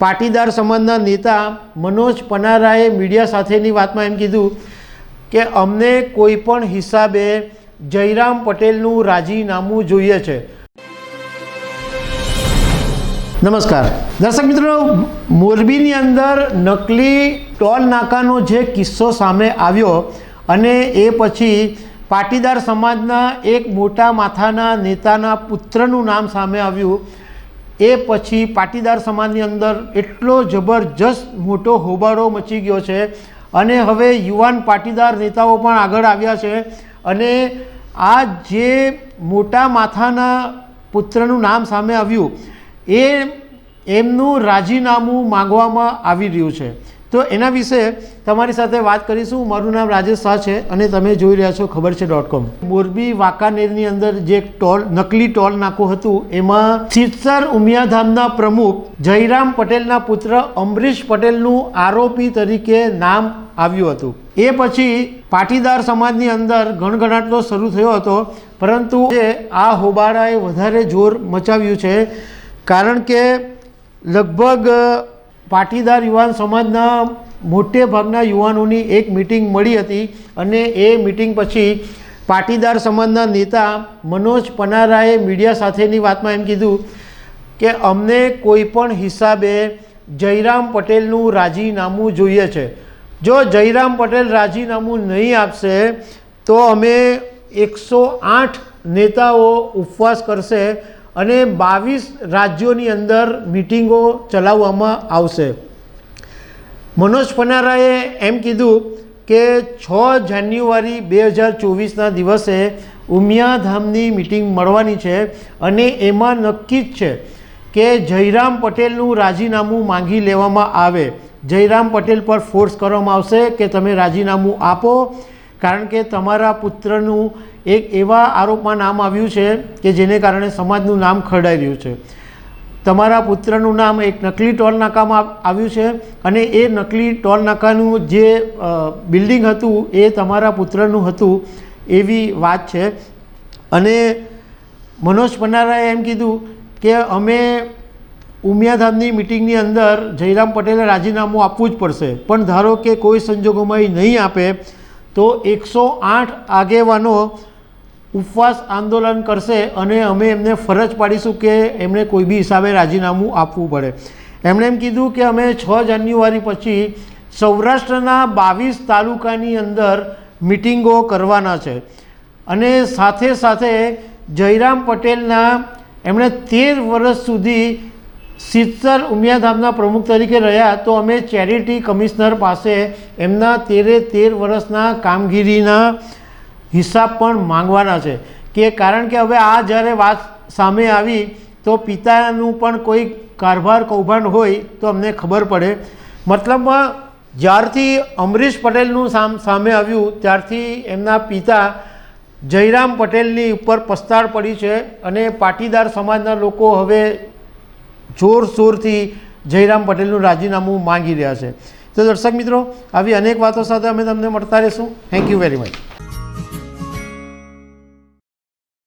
પાટીદાર સમાજના નેતા મનોજ પનારાએ મીડિયા સાથેની વાતમાં એમ કીધું કે, અમને કોઈ પણ હિસાબે જયરામ પટેલનું રાજીનામું જોઈએ છે. નમસ્કાર. દર્શક મિત્રો, મોરબીની અંદર નકલી ટોલ નાકાનો જે કિસ્સો સામે આવ્યો અને એ પછી પાટીદાર સમાજના એક મોટા માથાના નેતાના પુત્રનું નામ સામે આવ્યું એ પછી પાટીદાર સમાજની અંદર એટલો જબરજસ્ત મોટો હોબાળો મચી ગયો છે અને હવે યુવાન પાટીદાર નેતાઓ પણ આગળ આવ્યા છે અને આ જે મોટા માથાના પુત્રનું નામ સામે આવ્યું, એ એમનું રાજીનામું માંગવામાં આવી રહ્યું છે. તો એના વિશે તમારી સાથે વાત કરીશું. મારું નામ રાજેશ શાહ છે અને તમે જોઈ રહ્યા છો ખબર છે ડોટ કોમ મોરબી વાંકાનેરની અંદર જે ટોલ, નકલી ટોલ નાકું હતું, એમાં સિત્સર ઉમિયાધામના પ્રમુખ જયરામ પટેલના પુત્ર અમરીશ પટેલનું આરોપી તરીકે નામ આવ્યું હતું. એ પછી પાટીદાર સમાજની અંદર ગણગણાટ તો શરૂ થયો હતો, પરંતુ આ હોબાળાએ વધારે જોર મચાવ્યું છે. કારણ કે લગભગ પાટીદાર યુવાન સમાજના મોટે ભાગના યુવાનોની એક મિટિંગ મળી હતી અને એ મિટિંગ પછી પાટીદાર સમાજના નેતા મનોજ પનારાએ મીડિયા સાથેની વાતમાં એમ કીધું કે અમને કોઈ પણ હિસાબે જયરામ પટેલનું રાજીનામું જોઈએ છે. જો જયરામ પટેલ રાજીનામું નહીં આપશે, તો અમે એકસો આઠ નેતાઓ ઉપવાસ કરશે અને બાવીસ રાજ્યોની અંદર મિટિંગો ચલાવવામાં આવશે. મનોજ પનારાએ એમ કીધું કે છ જાન્યુઆરી બે હજાર ચોવીસના દિવસે ઉમિયાધામની મિટિંગ મળવાની છે અને એમાં નક્કી જ છે કે જયરામ પટેલનું રાજીનામું માંગી લેવામાં આવે. જયરામ પટેલ પર ફોર્સ કરવામાં આવશે કે તમે રાજીનામું આપો, કારણ કે તમારા પુત્રનું એક એવા આરોપમાં નામ આવ્યું છે કે જેને કારણે સમાજનું નામ ખરડાઈ રહ્યું છે. તમારા પુત્રનું નામ એક નકલી ટોલ નાકામાં આવ્યું છે અને એ નકલી ટોલ નાકાનું જે બિલ્ડિંગ હતું એ તમારા પુત્રનું હતું એવી વાત છે. અને મનોજ પન્નારાએ એમ કીધું કે અમે ઉમિયાધામની મિટિંગની અંદર જયરામ પટેલે રાજીનામું આપવું જ પડશે. પણ ધારો કે કોઈ સંજોગોમાં એ નહીં આપે તો એકસો આઠ આગેવાનો ઉપવાસ આંદોલન કરશે અને અમે એમને ફરજ પાડીશું કે એમણે કોઈ બી હિસાબે રાજીનામું આપવું પડે. એમણે એમ કીધું કે અમે છ જાન્યુઆરી પછી સૌરાષ્ટ્રના બાવીસ તાલુકાની અંદર મિટિંગો કરવાના છે. અને સાથે સાથે જયરામ પટેલના એમણે તેર વર્ષ સુધી સિત્સર ઉમિયાધામના પ્રમુખ તરીકે રહ્યા તો અમે ચેરિટી કમિશનર પાસે એમના તેરે તેર વર્ષના કામગીરીના હિસાબ પણ માંગવાના છે. કે કારણ કે હવે આ જ્યારે વાત સામે આવી તો પિતાનું પણ કોઈ કારભાર કૌભાંડ હોય તો અમને ખબર પડે. મતલબમાં જ્યારથી અમરીશ પટેલનું સામ, સામે આવ્યું ત્યારથી એમના પિતા જયરામ પટેલની ઉપર પસ્તાળ પડી છે અને પાટીદાર સમાજના લોકો હવે જોરશોરથી જયરામ પટેલનું રાજીનામું માંગી રહ્યા છે. તો દર્શક મિત્રો, આવી અનેક વાતો સાથે અમે તમને મળતા રહીશું. Thank you very much